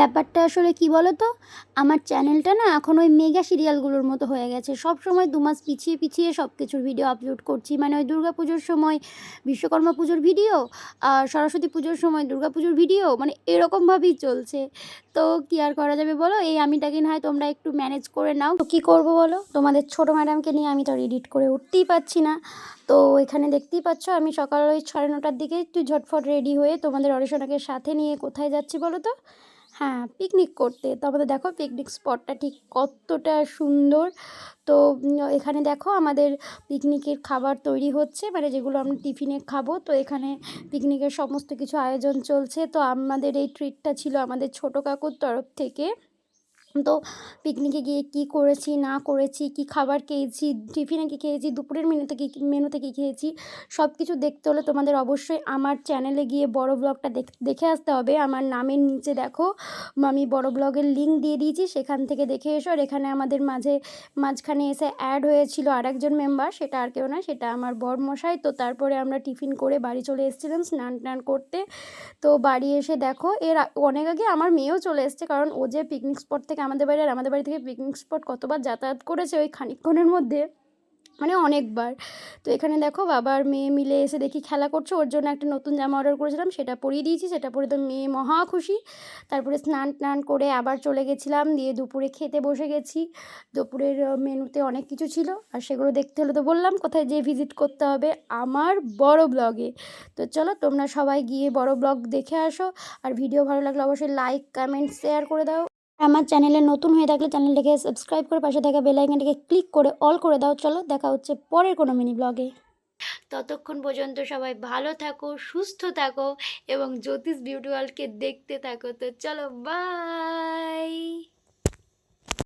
ব্যাপারটা আসলে কি বলো তো আমার চ্যানেলটা না এখন ওই মেগা সিরিয়ালগুলোর মতো হয়ে গেছে। সব সময় দু মাস পিছিয়ে পিছিয়ে সব কিছুর ভিডিও আপলোড করছি। মানে ওই দুর্গা পুজোর সময় বিশ্বকর্মা পুজোর ভিডিও আর সরস্বতী পুজোর সময় দুর্গা পুজোর ভিডিও মানে এরকমভাবেই চলছে। তো কী আর করা যাবে বলো? এই আমিটাকে না হয় তোমরা একটু ম্যানেজ করে নাও। তো কী করব বলো? তোমাদের ছোটো ম্যাডামকে নিয়ে আমি তো এডিট করে উঠতেই পারছি না। তো এখানে দেখতেই পাচ্ছ আমি সকাল ওই সাড়ে নটার দিকে একটু ঝটফট রেডি হয়ে তোমাদের অডিশনাকে সাথে নিয়ে কোথায় যাচ্ছি বলো তো? হ্যাঁ পিকনিক করতে। তো আমাদের দেখো পিকনিক স্পটটা ঠিক কতটা সুন্দর। তো এখানে দেখো আমাদের পিকনিকের খাবার তৈরি হচ্ছে। মানে যেগুলো আমরা টিফিনে খাব। তো এখানে পিকনিকের সমস্ত কিছু আয়োজন চলছে। তো আমাদের এই ট্রিটটা ছিল আমাদের ছোটো কাকুর তরফ থেকে। তো পিকনিকে গিয়ে কী করেছি, না করেছি, কী খাবার খেয়েছি টিফিনে কী খেয়েছি, দুপুরের মেনুতে কী মেনুতে কী খেয়েছি সব কিছু দেখতে হলে তোমাদের অবশ্যই আমার চ্যানেলে গিয়ে বড় ব্লগটা দেখে আসতে হবে। আমার নামের নিচে দেখো, আমি বড় ব্লগের লিঙ্ক দিয়ে দিয়েছি, সেখান থেকে দেখে এসো আর এখানে আমাদের মাঝে, মাঝখানে এসে অ্যাড হয়েছিল আর একজন মেম্বার সেটা আর কেউ না, সেটা আমার বরমশাই। তো তারপরে আমরা টিফিন করে বাড়ি চলে এসেছিলাম স্নান টান করতে। তো বাড়ি এসে দেখো, এর অনেক আগে আমার মেয়েও চলে এসছে, কারণ ও যে পিকনিক স্পট থেকে আমাদের বাড়ি আর আমাদের বাড়ি থেকে পিকনিক স্পট কতবার যাতায়াত করেছে ওই খানিকক্ষণের মধ্যে? মানে অনেকবার। তো এখানে দেখো বাবার মেয়ে মিলে এসে দেখি খেলা করছে, ওর জন্য একটা নতুন জামা অর্ডার করেছিলাম, সেটা পরিয়ে দিয়েছি, সেটা পরে তো মেয়ে মহা খুশি। তারপরে স্নান টান করে আবার চলে গেছিলাম, দিয়ে দুপুরে খেতে বসে গেছি। দুপুরের মেনুতে অনেক কিছু ছিল, আর সেগুলো দেখতে হলে তো বললাম, কোথায় যেয়ে ভিজিট করতে হবে আমার বড় ব্লগে তো চলো, তোমরা সবাই গিয়ে বড় ব্লগ দেখে আসো, আর ভিডিও ভালো লাগলে অবশ্যই লাইক কমেন্ট শেয়ার করে দাও। আমার চ্যানেলে নতুন হয়ে থাকলে চ্যানেলটাকে সাবস্ক্রাইব করে পাশে থাকা বেল আইকনটাকে ক্লিক করে অল করে দাও। চলো দেখা হচ্ছে পরের কোনো মিনি ব্লগে ততক্ষণ পর্যন্ত সবাই ভালো থাকো, সুস্থ থাকো এবং জ্যোতিষ বিউটি ওয়ার্ল্ডকে দেখতে থাকো। তো চলো বাই